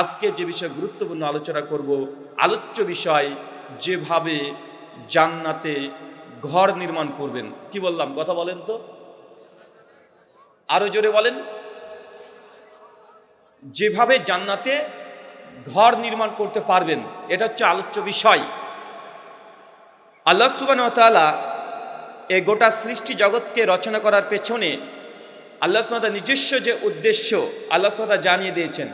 আজকে যে বিষয়ে গুরুত্বপূর্ণ আলোচনা করব, আলোচ্য বিষয় যেভাবে জান্নাতে ঘর নির্মাণ করবেন। কি বললাম? কথা বলেন তো। আরও জোরে বলেন। যেভাবে জান্নাতে ঘর নির্মাণ করতে পারবেন, এটা হচ্ছে আলোচ্য বিষয়। আল্লাহ সুবান এ গোটা সৃষ্টি জগৎকে রচনা করার পেছনে আল্লাহ সুমাতা নিজস্ব যে উদ্দেশ্য, আল্লাহ সুমাতা জানিয়ে দিয়েছেন।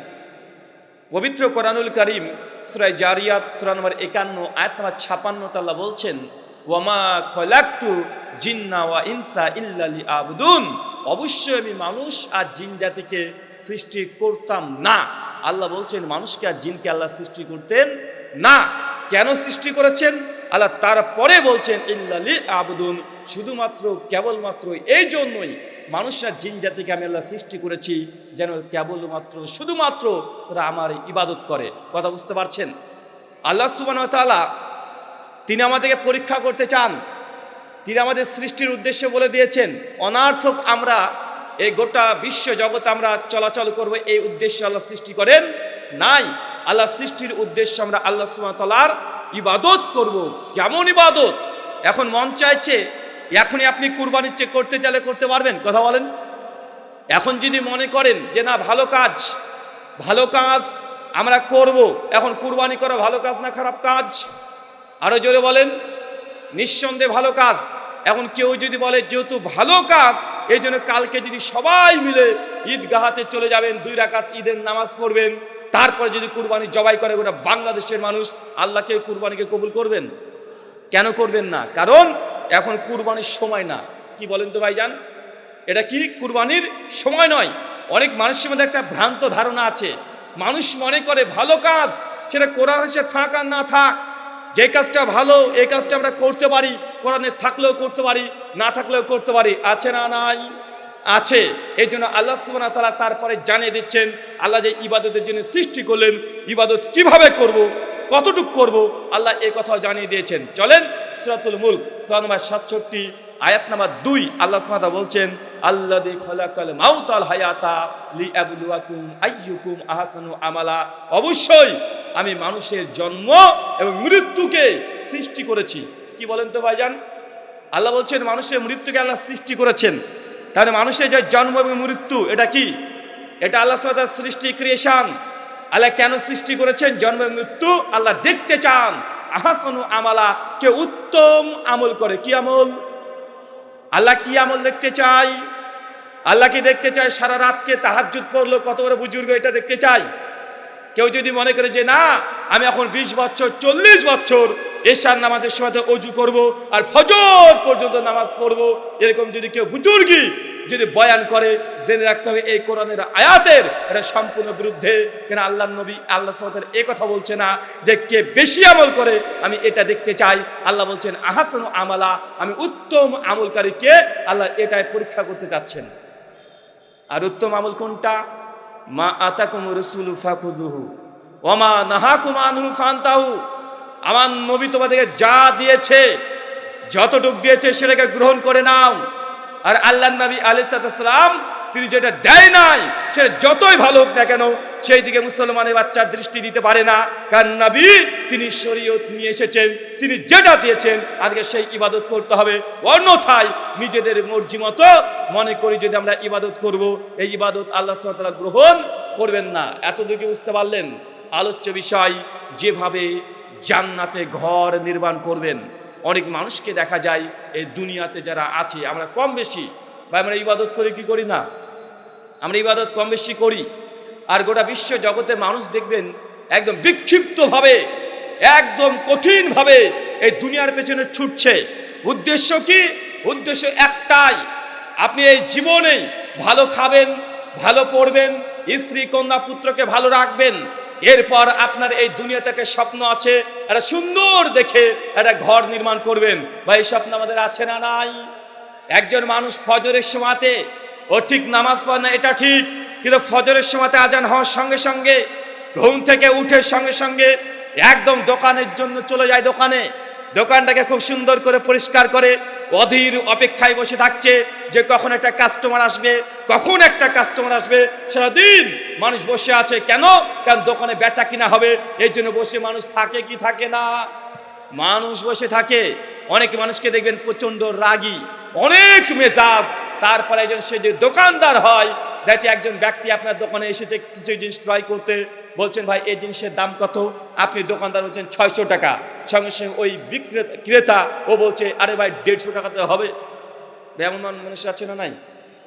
পবিত্র কোরআনুল করিম সুরাই জারিয়াত, সুরা নম্বর একান্ন, আয়াত নম্বর ছাপান্ন তাল্লাহ বলছেন, ওয়ামা খলাক্তু জিন্না ওয়া ইনসা ইল্লালি আবুদুন অবশ্যই আমি মানুষ আর জিন জাতিকে সৃষ্টি করতাম না। আল্লাহ বলছেন, মানুষকে আর জিনকে আল্লাহ সৃষ্টি করতেন না। কেন সৃষ্টি করেছেন? আল্লাহ তারপরে বলছেন ইল্লালি আবুদুন শুধুমাত্র, কেবলমাত্র এই জন্যই মানুষরা জিন জাতিকে আমি আল্লাহ সৃষ্টি করেছি যেন কেবলমাত্র, শুধুমাত্র তারা আমার ইবাদত করে। কথা বুঝতে পারছেন? আল্লাহ সুবানতালা তিনি আমাদেরকে পরীক্ষা করতে চান। তিনি আমাদের সৃষ্টির উদ্দেশ্যে বলে দিয়েছেন, অনার্থক আমরা এই গোটা বিশ্ব জগৎ আমরা চলাচল করব এই উদ্দেশ্যে আল্লাহ সৃষ্টি করেন নাই। আল্লাহ সৃষ্টির উদ্দেশ্যে আমরা আল্লাহ সুমাতালার ইবাদত করব। কেমন ইবাদত, এখন মন চাইছে এখনই আপনি কুরবানির চেক করতে চাইলে করতে পারবেন, কথা বলেন। এখন যদি মনে করেন যে না, ভালো কাজ ভালো কাজ আমরা করব, এখন কুরবানি করা ভালো কাজ না খারাপ কাজ? আরও জোরে বলেন, নিঃসন্দেহে ভালো কাজ। এখন কেউ যদি বলে যেহেতু ভালো কাজ, এই জন্য কালকে যদি সবাই মিলে ঈদগাহাতে চলে যাবেন, দুই রাকাত ঈদের নামাজ পড়বেন, তারপরে যদি কুরবানি জবাই করে গোটা বাংলাদেশের মানুষ আল্লাহকে কুরবানিকে কবুল করবেন? কেন করবেন না? কারণ এখন কুরবানির সময় না। কি বলেন তো ভাইজান? এটা কি? কুরবানির সময় নয়। অনেক মানুষের মধ্যে একটা ভ্রান্ত ধারণা আছে। মানুষ মনে করে ভালো কাজ, সেটা কোরআন হচ্ছে থাক আর না থাক। যে কাজটা ভালো, এই কাজটা আমরা করতে পারি। কোরআনে থাকলেও করতে পারি, না থাকলেও করতে পারি। আছে না নাই? আছে। এই জন্য আল্লাহ সুবহানাহু ওয়া তাআলা তারপরে জানিয়ে দিচ্ছেন, আল্লাহ যে ইবাদতের জন্য সৃষ্টি করলেন, ইবাদত কীভাবে করব, কতটুক করব, আল্লাহ এই কথাও জানিয়ে দিয়েছেন। চলেন সূরাতুল মুলক সূরা নম্বর 67 আয়াত নাম্বার দুই, আল্লাহ তাআলা বলছেন, আল্লাযী খালাকাল মাউতাল হায়াতা লিয়াবলুয়াকুম আইয়ুকুম আহসানু আমালা। অবশ্যই আমি মানুষের জন্ম এবং মৃত্যুকে সৃষ্টি করেছি। কি বলেন তো ভাইজান? আল্লাহ বলছেন, মানুষের মৃত্যুকে আল্লাহ সৃষ্টি করেছেন। তাহলে মানুষের যে জন্ম এবং মৃত্যু, এটা কি? এটা আল্লাহ সাদার সৃষ্টি ক্রিয়েশন আল্লাহ কেন সৃষ্টি করেছেন? জন্ম মৃত্যু আল্লাহ দেখতে চান। আহাসনু আমালা, কে উত্তম আমল করে। কি আমল? আল্লাহ কি আমল দেখতে চাই আল্লাহ কি দেখতে চায়? সারা রাতকে তাহাজ্জুদ পড়ল, কত বড় বুজুর্গ এটা দেখতে চাই কেউ যদি মনে করে যে, না, আমি এখন বিশ বছর, চল্লিশ বছর এশার নামাজের সময় অজু করব আর ফজর পর্যন্ত নামাজ পড়ব, এরকম যদি কেউ বুজুর্গি যদি বয়ান করে, জেনে রাখতে হবে এই কোরআনের আয়াতের এটা সম্পূর্ণ বিরুদ্ধে। কেন আল্লাহ নবী, আল্লাহ সালাতের এ কথা বলছে না যে কে বেশি আমল করে, আমি এটা দেখতে চাই। আল্লাহ বলছেন, আহাসানু আমালা, আমি উত্তম আমলকারীকে আল্লাহ এটাই পরীক্ষা করতে চাচ্ছেন আর উত্তম আমল কোনটা? মা আতাকুম রসুলু ফাকুদুহু ওমা নাহাকুম আনহু ফান্তাহু। আমার নবী তোমাদেরকে যা দিয়েছে, যতটুক দিয়েছে সেটাকে গ্রহণ করে নাও। আর আল্লাহ নবী আলিসালাম তিনি যেটা দেয় নাই সেটা যতই ভালো হোক না কেন সেই দিকে মুসলমানের বাচ্চা দৃষ্টি দিতে পারে না। কারণ নবী, তিনি শরীয়ত নিয়ে এসেছেন, তিনি যেটা দিয়েছেন, আজকে সেই ইবাদত করতে হবে। অন্যথায় নিজেদের মর্জি মতো মনে করি যদি আমরা ইবাদত করব, এই ইবাদত আল্লাহ সাল্লাহ গ্রহণ করবেন না। এতদিকে বুঝতে পারলেন? আলোচ্য বিষয়, যেভাবে জান্নাতে ঘর নির্মাণ করবেন অনেক মানুষকে দেখা যায় এই দুনিয়াতে যারা আছে, আমরা কম বেশি। বা আমরা ইবাদত করি কি করি না? আমরা ইবাদত কম বেশি করি। আর গোটা বিশ্ব জগতে মানুষ দেখবেন একদম বিক্ষিপ্তভাবে, একদম কঠিনভাবে এই দুনিয়ার পেছনে ছুটছে। উদ্দেশ্য কি? উদ্দেশ্য একটাই, আপনি এই জীবনেই ভালো খাবেন, ভালো পড়বেন, স্ত্রী, কন্যা, পুত্রকে ভালো রাখবেন। এরপর আপনার এই দুনিয়াতে একটা স্বপ্ন আছে, একটা সুন্দর দেখে একটা ঘর নির্মাণ করবেন। বা এই স্বপ্ন আমাদের আছে না নাই? একজন মানুষ ফজরের সময়তে, ও ঠিক নামাজ পড়ে না, এটা ঠিক, কিন্তু ফজরের সময়তে আজান হওয়ার সঙ্গে সঙ্গে, ঘুম থেকে উঠে সঙ্গে সঙ্গে একদম দোকানের জন্য চলে যায় দোকানে। দোকানটাকে খুব সুন্দর করে পরিষ্কার করে অধীর অপেক্ষায় বসে থাকছে যে কখন একটা কাস্টমার আসবে, কখন একটা কাস্টমার আসবে, সারাদিন মানুষ বসে আছে। কেন? কারণ দোকানে বেচা কিনা হবে, এই জন্য বসে মানুষ থাকে কি থাকে না। মানুষ বসে থাকে। অনেক মানুষকে দেখবেন প্রচণ্ড রাগী, অনেক মেজাজ। তারপরে একজন সে যে দোকানদার হয়, দেখছে একজন ব্যক্তি আপনার দোকানে এসেছে কিছু জিনিস ক্রয় করতে। বলছেন, ভাই, এই জিনিসের দাম কত? আপনি দোকানদার বলছেন, ছয়শো টাকা। সঙ্গে সঙ্গে ওই বিক্রেতা, ক্রেতা, ও বলছে, আরে ভাই, দেড়শো টাকাতে হবে। এমন মানুষ আছে না নাই?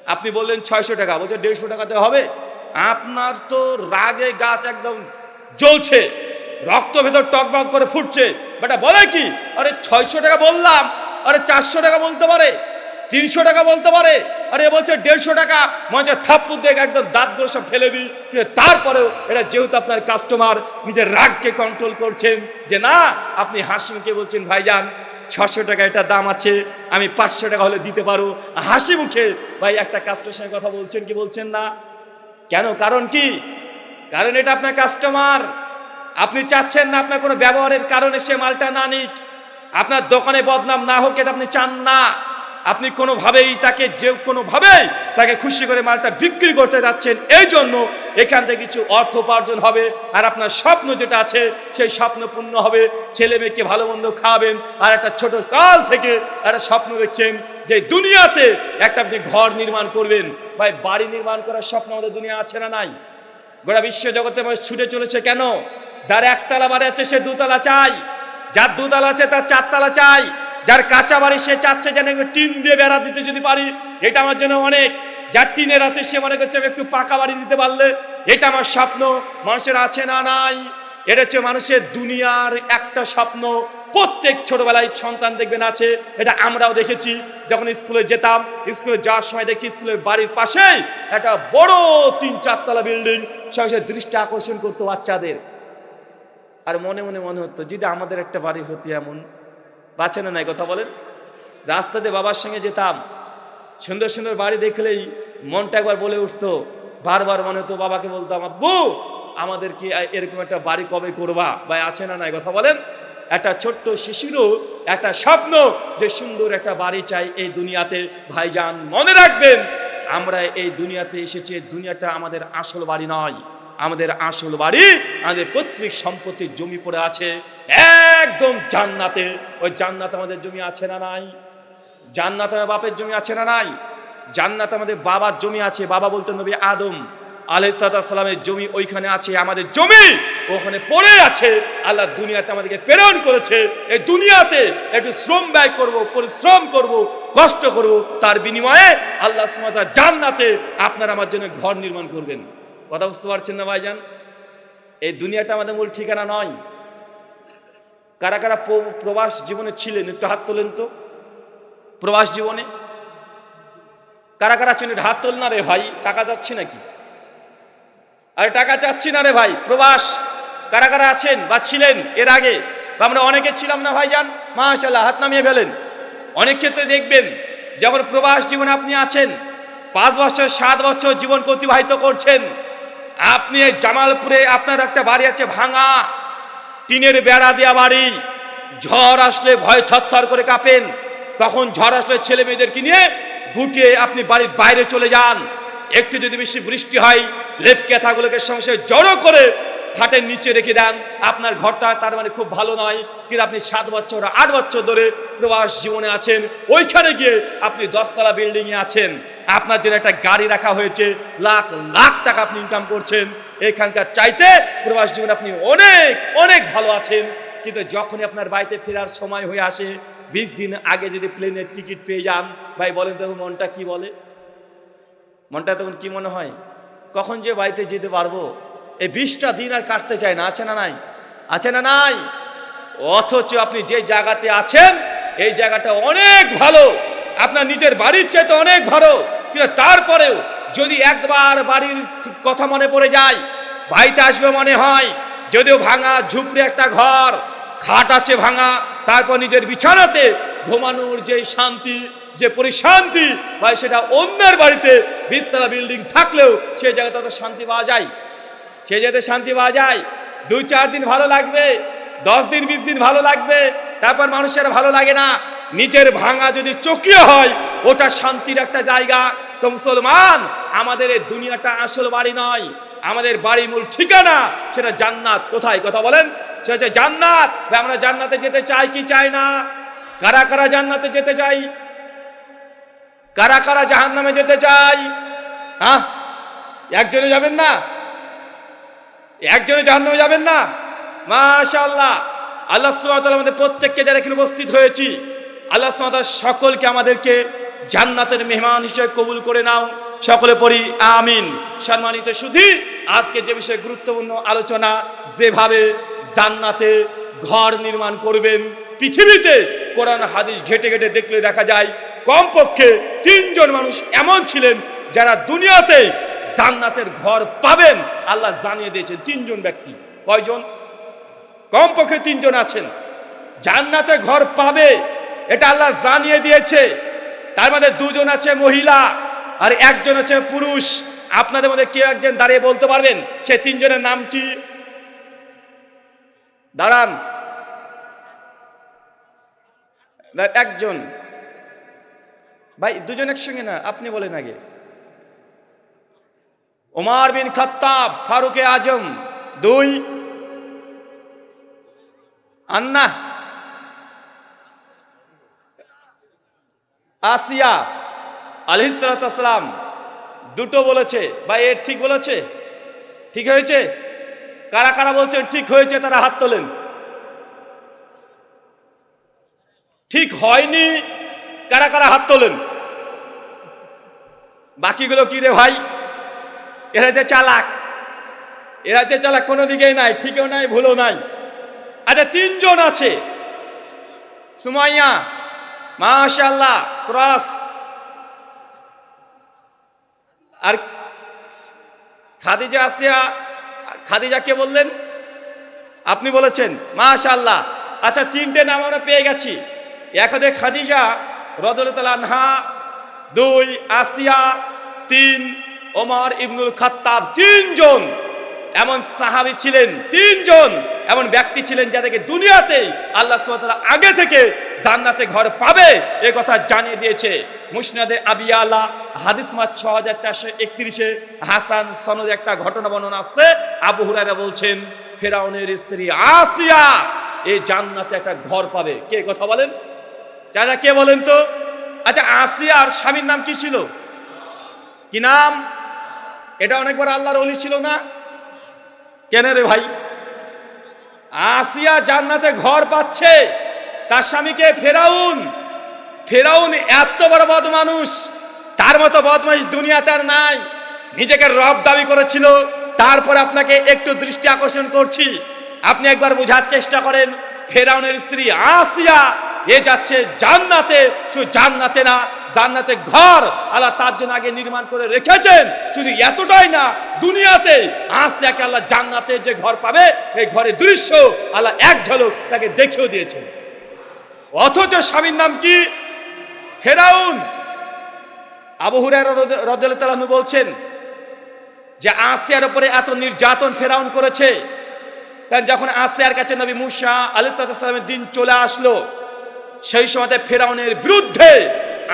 আপনি বললেন, ছয়শো টাকা। বলছে, দেড়শো টাকাতে হবে? আপনার তো রাগে গাছ একদম জ্বলছে, রক্ত ভেতর টকবক করে ফুটছে। বেটা, বলে কি? আরে, ছয়শো টাকা বললাম, আরে, চারশো টাকা বলতে পারে? তিনশো টাকা বলতে পারে? আরে এ বলছে দেড়শো টাকা। মনে থাপ্পুর দিয়ে একদম দাঁতগুলো সব ফেলে দিই। তারপরেও এটা যেহেতু আপনার কাস্টমার নিজের রাগকে কন্ট্রোল করছেন যে না, আপনি হাসি মুখে বলছেন, ভাইজান, ছশো টাকা এটা দাম আছে, আমি পাঁচশো টাকা হলে দিতে পারো। হাসি মুখে ভাই একটা কাস্টমার সঙ্গে কথা বলছেন কি বলছেন না? কেন? কারণ কি? কারণ এটা আপনার কাস্টমার আপনি চাচ্ছেন না আপনার কোনো ব্যবহারের কারণে সে মালটা না নিক। আপনার দোকানে বদনাম না হোক, এটা আপনি চান না। আপনি কোনোভাবেই তাকে যে কোনোভাবেই তাকে খুশি করে মালটা বিক্রি করতে যাচ্ছেন, এই জন্য এখান থেকে কিছু অর্থ উপার্জন হবে। আর আপনার স্বপ্ন যেটা আছে, সেই স্বপ্ন পূর্ণ হবে। ছেলে মেয়েকে ভালো মন্দ খাওয়াবেন, আর একটা ছোট কাল থেকে একটা স্বপ্ন দেখছেন যে দুনিয়াতে একটা আপনি ঘর নির্মাণ করবেন। ভাই, বাড়ি নির্মাণ করার স্বপ্ন আমাদের দুনিয়া আছে না নাই? গোটা বিশ্ব জগতে মানুষ ছুটে চলেছে কেন? যার একতলা বাড়ি আছে, সে দুতলা চাই। যার দুতলা আছে, তার চারতলা চাই। যার কাঁচা বাড়ি সে চাচ্ছে যেন টিন দিয়ে বেড়া দিতে যদি পারি, এটা আমার জন্য অনেক। যার টিনের আছে, সে মনে করছে আমি একটু পাকা বাড়ি দিতে পারলে, এটা আমার স্বপ্ন। মানুষের আছে না নাই এটা হচ্ছে মানুষের দুনিয়ার একটা স্বপ্ন। প্রত্যেক ছোটবেলায় সন্তান দেখবেন আছে, এটা আমরাও দেখেছি। যখন স্কুলে যেতাম, স্কুলে যাওয়ার সময় দেখছি স্কুলের বাড়ির পাশেই একটা বড় তিন চারতলা বিল্ডিং সঙ্গে দৃষ্টি আকর্ষণ করতো বাচ্চাদের। আর মনে মনে মনে হতো, যদি আমাদের একটা বাড়ি হতো এমন বাঁচে না নাই কথা বলেন? রাস্তাতে বাবার সঙ্গে যেতাম। সুন্দর সুন্দর বাড়ি দেখলেই মনটা একবার বলে উঠতো, বারবার মনে হতো বাবাকে বলতাম আব্বু, আমাদের কি এরকম একটা বাড়ি কবে করবা? বা আছে না নাই? কথা বলেন? একটা ছোট্ট শিশুরও একটা স্বপ্ন যে সুন্দর একটা বাড়ি চাই এই দুনিয়াতে। ভাইজান, মনে রাখবেন, আমরা এই দুনিয়াতে এসেছি দুনিয়াটা আমাদের আসল বাড়ি নয়। আমাদের আসল বাড়ি, আমাদের পৈতৃক সম্পত্তির জমি পড়ে আছে। একদম জান্নাতে। ওই জান্নাত আমাদের জমি আছে না নাই? জান্নাত আমার বাপের জমি আছে না নাই? জান্নাত আমাদের বাবার জমি আছে। বাবা বলতেন নবী আদম আলাইসালামের জমি ওইখানে আছে, আমাদের জমি ওখানে পড়ে আছে। আল্লাহ দুনিয়াতে আমাদেরকে প্রেরণ করেছে। এই দুনিয়াতে একটু শ্রম ব্যয় করব, পরিশ্রম করব, কষ্ট করব, তার বিনিময়ে আল্লাহ জান্নাতে আপনার আমার জন্য ঘর নির্মাণ করবেন। কথা বুঝতে পারছেন না ভাইজান? এই দুনিয়াটা আমাদের মূল ঠিকানা নয়। কারা কারা প্র- প্রবাস জীবনে ছিলেন, একটু হাত তোলেন তো। প্রবাস জীবনে? কারা কারা আছেন? হাত তোল না রে ভাই, টাকা যাচ্ছে নাকি? আরে টাকা চাচ্ছি না রে ভাই, প্রবাস কারা কারা আছেন বা ছিলেন এর আগে? আমরা অনেকে ছিলাম না ভাইজান মাশাল্লাহ হাত নামিয়ে ফেলেন। অনেক ক্ষেত্রে দেখবেন, যেমন প্রবাস জীবনে আপনি আছেন, পাঁচ বছর, সাত বছর জীবন অতিবাহিত করছেন। আপনি জামালপুরে আপনার একটা বাড়ি আছে ভাঙা। টিনের বেড়া দেওয়া বাড়ি। ঝড় আসলে ভয় থরথর করে কাঁপেন। তখন ঝড় আসলে ছেলে মেয়েদেরকে নিয়ে গুটিয়ে আপনি বাড়ির বাইরে চলে যান। একটু যদি বেশি বৃষ্টি হয় লেপ কেথাগুলোকে সঙ্গে জড়ো করে খাটের নিচে রেখে দেন। আপনার ঘরটা তার মানে খুব ভালো নয়, কিন্তু আপনি সাত বছর, আট বছর ধরে প্রবাস জীবনে আছেন। ওইখানে গিয়ে আপনি দশতলা বিল্ডিংয়ে আছেন। আপনার জন্য একটা গাড়ি রাখা হয়েছে। লাখ লাখ টাকা আপনি ইনকাম করছেন। এখানকার চাইতে প্রবাস জীবন আপনি অনেক অনেক ভালো আছেন। কিন্তু যখনই আপনার বাড়িতে ফেরার সময় হয়ে আসে, বিশ দিন আগে যদি প্লেনের টিকিট পেয়ে যান, ভাই বলেন তো মনটা কি বলে? মনটা তখন কি মনে হয়? কখন যে বাড়িতে যেতে পারব? এই বিশটা দিন আর কাটতে চায় না, আছে না নাই? আছে না নাই? অথচ আপনি যে জায়গাতে আছেন, এই জায়গাটা অনেক ভালো। আপনার নিজের বাড়ির চাইতে অনেক ভালো। কিন্তু তারপরেও যদি একবার বাড়ির কথা মনে পড়ে যায়, বাড়িতে আসবে মনে হয়, যদিও ভাঙা ঝুপড়ে একটা ঘর, খাট আছে ভাঙা, তারপর নিজের বিছানাতে ঘুমানোর যে শান্তি, যে পরিশান্তি, ভাই, সেটা অন্যের বাড়িতে বিস্তলা বিল্ডিং থাকলেও সে জায়গাতে অত শান্তি পাওয়া যায়। সে জায়গাতে শান্তি পাওয়া যায়। দুই চার দিন ভালো লাগবে, দশ দিন, বিশ দিন ভালো লাগবে, তারপর মানুষের ভালো লাগে না। নিজের ভাঙা যদি চকিয়ে হয়, ওটা শান্তির একটা জায়গা। তো মুসলমান। আমাদের এই দুনিয়াটা আসল বাড়ি নয়, আমাদের বাড়ি মূল ঠিকানা সেটা জান্নাত। কোথায়? কথা বলেন। সেটা হচ্ছে জান্নাত। আমরা জান্নাতে যেতে চাই কি চাই না? কারা কারা জান্নাতে যেতে চাই? কারা কারা জাহান নামে যেতে চাই? হ্যাঁ একজনে যাবেন না? একজনে জাহান নামে যাবেন না? মাশাআল্লাহ। আল্লাহ সুবহানাহু আমাদের প্রত্যেককে যারা এখানে উপস্থিত হয়েছি, আল্লাহ সকলকে আমাদেরকে জান্নাতের মেহমান হিসেবে কবুল করে নাও। সকলে পড়ি, আমিন। সম্মানিত সুধী, আজকে যে বিষয়ে গুরুত্বপূর্ণ আলোচনা, যেভাবে জান্নাতে ঘর নির্মাণ করবেন, পৃথিবীতে কোরআন, হাদিস ঘেটে ঘেটে দেখলে দেখা যায়, কমপক্ষে তিনজন মানুষ এমন ছিলেন যারা দুনিয়াতে জান্নাতের ঘর পাবেন। আল্লাহ জানিয়ে দিয়েছেন, তিনজন ব্যক্তি। কয়জন? কমপক্ষে তিনজন আছেন। জান্নাতে ঘর পাবে, এটা আল্লাহ জানিয়ে দিয়েছে। তার মধ্যে দুজন আছে মহিলা আর একজন আছে পুরুষ। আপনাদের মধ্যে কেউ একজন দাঁড়িয়ে বলতে পারবেন? সে তিনজনের নাম কি? দাঁড়ান। একজন। ভাই, দুজন একসঙ্গে না, আপনি বলেন আগে। ওমার বিন খাত্তাব, ফারুকে আজম, দুই। আন্না আসিয়া আলহিসাম দুটো বলেছে, ভাই এর ঠিক বলেছে? ঠিক হয়েছে? কারা কারা বলছেন, ঠিক হয়েছে, তারা হাত তোলেন। ঠিক হয়নি, কারা কারা হাত তোলেন? বাকিগুলো কি রে ভাই? এরা যে চালাক। এরা যে চালাক, কোনো দিকেই নাই, ঠিকও নাই, ভুলও নাই। আচ্ছা তিনজন আছে। সুমাইয়া মাশাল্লাহ ক্রস। আর খাদিজা আসিয়া, খাদিজা কে বললেন? আপনি বলেছেন মাশাল্লাহ আচ্ছা তিনটে নাম আমরা পেয়ে গেছি। এক হতে খাদিজা রদুল্লাহ আনহা, দুই আসিয়া, তিন ওমর ইবনুল খাত্তাব, তিনজন। এমন সাহাবি ছিলেন, তিনজন। এমন ব্যক্তি ছিলেন যাদেরকে দুনিয়াতে আল্লাহ সুবহানাহু আগে থেকে জান্নাতে ঘর পাবে, এ কথা জানিয়ে দিয়েছে মুসনাদে আবিয়ালা হাদিস মাস ছ হাজার চারশো একত্রিশে হাসান সনদ একটা ঘটনা বর্ণনা আছে। আবু হুরায়রা বলছেন, ফেরাউনের স্ত্রী আসিয়া এই জান্নাতে একটা ঘর পাবে। কে কথা বলেন? চাচা কে বলেন তো? আচ্ছা আসিয়ার স্বামীর নাম কি ছিল? কি নাম? এটা অনেকবার আল্লাহর অলি ছিল না? কেন রে ভাই? আসিয়া জান্নাতে ঘর পাচ্ছে। তার স্বামীকে ফেরাউন ফেরাউন এত বড় বদ মানুষ তার মতো বদমাইশ দুনিয়াতে আর নাই। নিজেকে রব দাবি করেছিল, তারপরে আপনাকে একটু দৃষ্টি আকর্ষণ করছি। আপনি একবার বোঝার চেষ্টা করেন, ফেরাউনের স্ত্রী আসিয়া, এ যাচ্ছে জান্নাতে শুধু জান্নাতে না, জান্নাতে ঘর আল্লাহ তার জন্য আগে নির্মাণ করে রেখেছেন। শুধু এতটাই না, দুনিয়াতে আসিয়াকে আল্লাহ জান্নাতে যে ঘর পাবে, এই ঘরের দৃশ্য আল্লাহ এক ঝলক তাকে দেখেও দিয়েছেন। অথচ স্বামীর নাম কি? ফেরাউন। আবু হুরায়রা রাদিয়াল্লাহু তাআলা বলছেন যে আসিয়ার উপরে এত নির্যাতন ফেরাউন করেছে। কারণ যখন আসিয়ার কাছে নবী মুসা আলাইসালামের দিন চলে আসলো, সেই সময়তে ফেরাউনের বিরুদ্ধে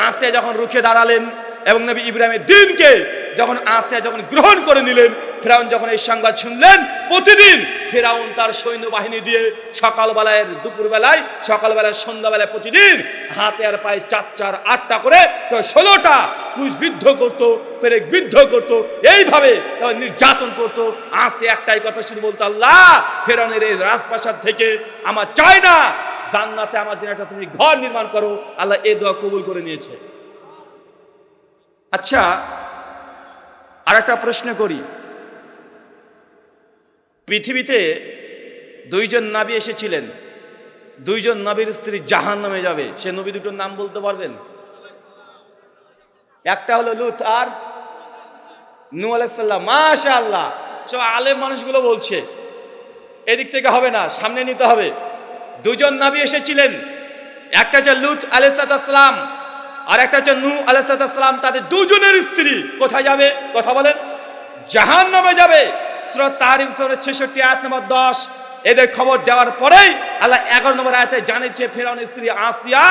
আসিয়া যখন রুখে দাঁড়ালেন এবং নবী ইব্রাহিমের দিনকে যখন আসিয়া যখন গ্রহণ করে নিলেন, ফেরাউন যখন এই সংবাদ শুনলেন, প্রতিদিন ফেরাউন তার সৈন্যবাহিনী দিয়ে সকালবেলায়, দুপুরবেলায়, সকালবেলায়, সন্ধ্যাবেলায় প্রতিদিন হাতে আর পায়ে চার চার, আটটা করে ষোলোটা পুরুষ বিদ্ধ করতো, পেরেক বিদ্ধ করতো, এইভাবে নির্যাতন করতো। আসে একটাই কথা শুধু বলতো আল্লাহ, ফেরাউনের এই রাজপ্রাসাদ থেকে আমার চাই না, জান্নাতে আমার জন্য একটা তুমি ঘর নির্মাণ করো। আল্লাহ এ দোয়া কবুল করে নিয়েছে। আচ্ছা আর একটা প্রশ্ন করি। পৃথিবীতে দুইজন নাবি এসেছিলেন। দুইজন নবীর স্ত্রী জাহান নামে যাবে। সে নবী দুটোর নাম বলতে পারবেন? একটা হলো লুত আর নু আলাইসাল্লাম মাশা আল্লাহ সব আলেম মানুষগুলো বলছে। এদিক থেকে হবে না, সামনে নিতে হবে। দুজন নাবি এসেছিলেন। একটা হচ্ছে লুত আলাইসালাম আর একটা হচ্ছে নু আলাইসালাম তাদের দুজনের স্ত্রী কোথায় যাবে? কথা বলেন। জাহান নামে যাবে। সুরত সুরের ছেষট্টি, আয়াত নম্বর দশ। এদের খবর দেওয়ার পরেই আল্লাহ এগারো নম্বর আয়তে জানিয়েছে, ফেরাউনের স্ত্রী আসিয়া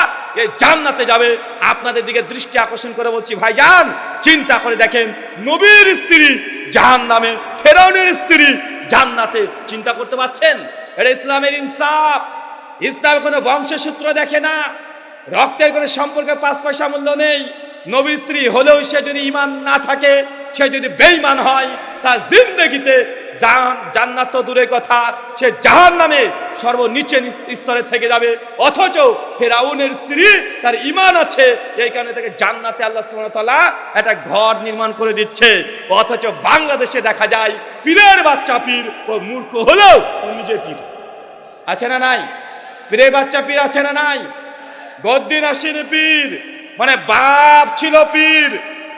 এই জান্নাতে যাবে। আপনাদের দিকে দৃষ্টি আকর্ষণ করে বলছি, ভাইজান, চিন্তা করে দেখেন, নবীর স্ত্রী জাহান নামে ফেরাউনের স্ত্রী জান্নাতে চিন্তা করতে পারছেন? এটা ইসলামের ইনসাফ। ইসলাম কোনো বংশসূত্র দেখে না। রক্তের কোনো সম্পর্কে পাঁচ পয়সা মূল্য নেই। নবীর স্ত্রী হলেও সে যদি ইমান না থাকে, সে যদি বেঈমান হয়, তার জিন্দগিতে জান, জান্নাত তো দূরের কথা, সে জাহান নামে সর্বনিচে নিচ- স্তরে থেকে যাবে। অথচ ফেরাউনের স্ত্রী তার ইমান আছে, এই কারণে তাকে জান্নাতে আল্লাহ তাআলা একটা ঘর নির্মাণ করে দিচ্ছে। অথচ বাংলাদেশে দেখা যায়, পীরের বাচ্চা পীর ও মূর্খ হলেও ও নিজে পীর। আছে না নাই? পীরের বাচ্চা পীর আছে না নাই? গদ্দিন আসেন পীর। মানে বাপ ছিল পীর।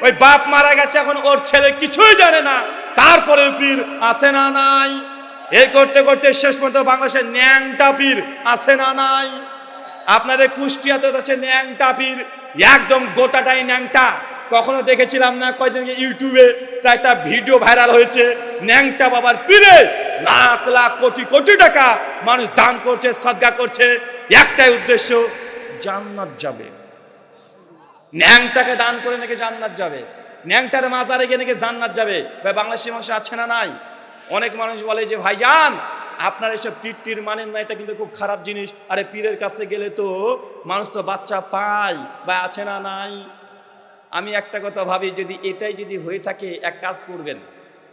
ওই বাপ মারা গেছে, এখন ওর ছেলে কিছুই জানে না। তারপরে পীর আছে না নাই। এই করতে করতে শেষ পর্যন্ত বাংলাদেশের ন্যাংটা পীর আছে না নাই। আপনাদের কুষ্টিয়াতে আছে ন্যাংটা পীর। একদম গোটাটাই ন্যাংটা। কখনো দেখেছিলাম না কয়েকদিন ইউটিউবে তা একটা ভিডিও ভাইরাল হয়েছে। ন্যাংটা বাবার পীরে লাখ লাখ কোটি কোটি টাকা মানুষ দান করছে, সদগা করছে। একটাই উদ্দেশ্য, জান্নাত যাবে। ন্যাংটাকে দান করে নাকি জান্নাত যাবে? ন্যাংটার মাজারে গিয়ে নাকি জান্নাত যাবে? ভাই, বাংলাদেশি মানুষ আছে না নাই? অনেক মানুষ বলে যে ভাইজান আপনার এসব পীরটির মানেন না, এটা কিন্তু খুব খারাপ জিনিস। আরে, পীরের কাছে গেলে তো মানুষ তো বাচ্চা পায়। বা আছে না নাই? আমি একটা কথা ভাবি, যদি এটাই যদি হয়ে থাকে, এক কাজ করবেন।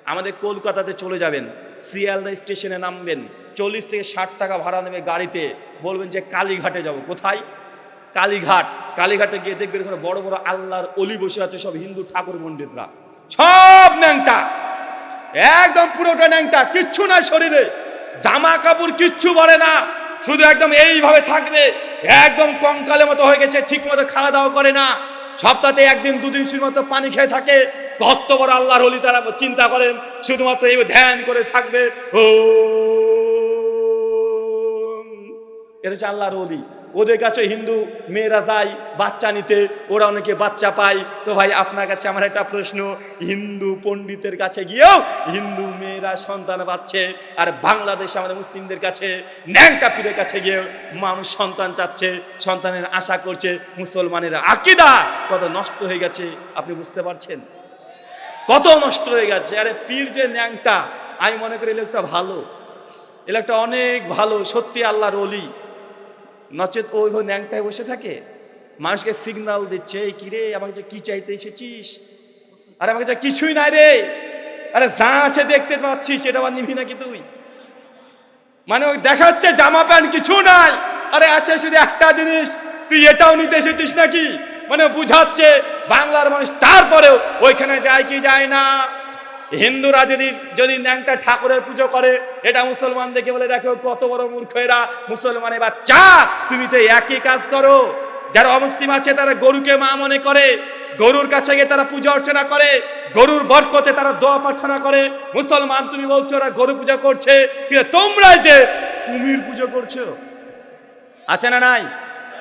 আমাদের কলকাতাতে চলে যাবেন। শিয়ালদা স্টেশনে নামবেন। চল্লিশ থেকে ষাট টাকা ভাড়া নেবে গাড়িতে। বলবেন যে, কালীঘাটে যাব। কোথায়? কালীঘাট। কালীঘাটে গিয়ে দেখবেন ওখানে বড় বড় আল্লাহর অলি বসে আছে, সব হিন্দু ঠাকুর পণ্ডিতরা। সব ন্যাংটা। একদম পুরোটা ন্যাংটা, কিচ্ছু নাই শরীরে। জামা কাপড় কিচ্ছু বলে না। শুধু একদম এইভাবে থাকবে। একদম কঙ্কালের মতো হয়ে গেছে ঠিক মতো খাওয়া দাওয়া করে না। সপ্তাহে একদিন, দুদিন শুধু মতো পানি খেয়ে থাকে। কত বড় আল্লাহর হলি তারা চিন্তা করেন, শুধুমাত্র এই ধ্যান করে থাকবে। ও এটা হচ্ছে আল্লাহর অলি। ওদের কাছে হিন্দু মেয়েরা যায়, বাচ্চা নিতে, ওরা অনেকে বাচ্চা পায়। তো ভাই, আপনার কাছে আমার একটা প্রশ্ন, হিন্দু পণ্ডিতের কাছে গিয়েও হিন্দু মেয়েরা সন্তান পাচ্ছে, আর বাংলাদেশ আমাদের মুসলিমদের কাছে ন্যাংটা পীরের কাছে গিয়েও মানুষ সন্তান চাচ্ছে, সন্তানের আশা করছে মুসলমানের আকিদা কত নষ্ট হয়ে গেছে, আপনি বুঝতে পারছেন? কত নষ্ট হয়ে গেছে, আরে পীর যে ন্যাংটা, আমি মনে করি লোকটা ভালো। এই লোকটা অনেক ভালো, সত্যি আল্লাহর অলি নচেত ওইভাবে ন্যাংটায় বসে থাকে। মানুষকে সিগনাল দিচ্ছে, এই কিরে আমাকে যে কি চাইতে এসেছিস? আরে আমাকে যে কিছুই নাই রে। আরে যা আছে দেখতে পাচ্ছিস, এটা আবার নিবি নাকি তুই? মানে ওই দেখাচ্ছে জামা প্যান্ট কিছু নাই। আরে আছে শুধু একটা জিনিস, তুই এটাও নিতে এসেছিস নাকি? মানে বুঝাচ্ছে, বাংলার মানুষ তারপরেও ওইখানে যায় কি যায় না। হিন্দুরা যদি যদি ন্যাংটা ঠাকুরের পুজো করে, এটা মুসলমান দেখে বলে দেখো কত বড় মূর্খ এরা মুসলমানের বাচ্চা তুমি তো একই কাজ করো। যারা অমুসলিম আছে, তারা গরুকে মা মনে করে। গরুর কাছে গিয়ে তারা পূজা অর্চনা করে। গরুর বরকতে তারা দোয়া প্রার্থনা করে। মুসলমান, তুমি বলছো ওরা গরু পূজা করছে। কিন্তু তোমরা যে কুমির পুজো করছ, আছে না নাই?